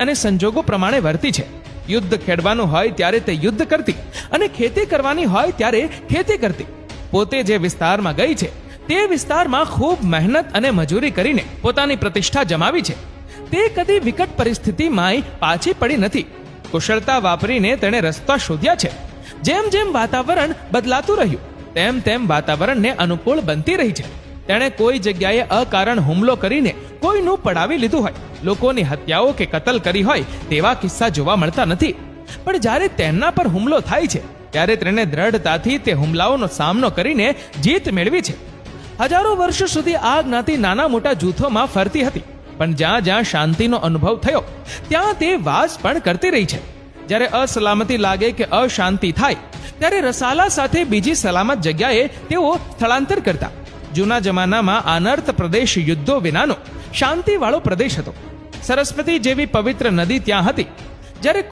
અને સંજોગો પ્રમાણે વર્તી છે. યુદ્ધ ખેડવાનું હોય ત્યારે તે યુદ્ધ કરતી અને ખેતી કરવાની હોય ત્યારે ખેતી કરતી. પોતે જે વિસ્તારમાં ગઈ છે, તે વિસ્તારમાં ખૂબ મહેનત અને મજૂરી કરીને પોતાની પ્રતિષ્ઠા જમાવી છે. તે કદી વિકટ પરિસ્થિતિમાંય પાછી પડી નથી. કુશળતા વાપરીને તેણે રસ્તા શોધ્યા છે. જેમ જેમ વાતાવરણ બદલાતું રહ્યું, તેમ તેમ વાતાવરણને અનુકૂળ બનતી રહી છે. તેણે કોઈ જગ્યાએ અકારણ હુમલો કરીને કોઈનું પડાવી લીધું હોય. લોકોની હત્યાઓ કે કતલ કરી હોય તેવા કિસ્સા જોવા મળતા નથી. પણ જ્યારે તેમના પર હુમલો થાય છે, ત્યારે તેણે દ્રઢતાથી તે હુમલાઓનો સામનો કરીને જીત મેળવી છે. હજારો વર્ષો સુધી આ જ્ઞાતિ નાના મોટા જૂથોમાં ફરતી હતી, પણ જ્યાં જ્યાં શાંતિનો અનુભવ થયો, ત્યાં તે વાસ પણ કરતી રહી છે. જ્યારે અસલામતી લાગે કે અશાંતિ થાય, ત્યારે રસાલા સાથે બીજી સલામત જગ્યાએ તેઓ સ્થળાંતર કરતા. જૂના જમાનામાં અનર્થ પ્રદેશ યુદ્ધો વિનાનો શાંતિવાળો પ્રદેશ હતો. સરસ્વતી જેવી પવિત્ર નદી ત્યાં હતી. જ્યારે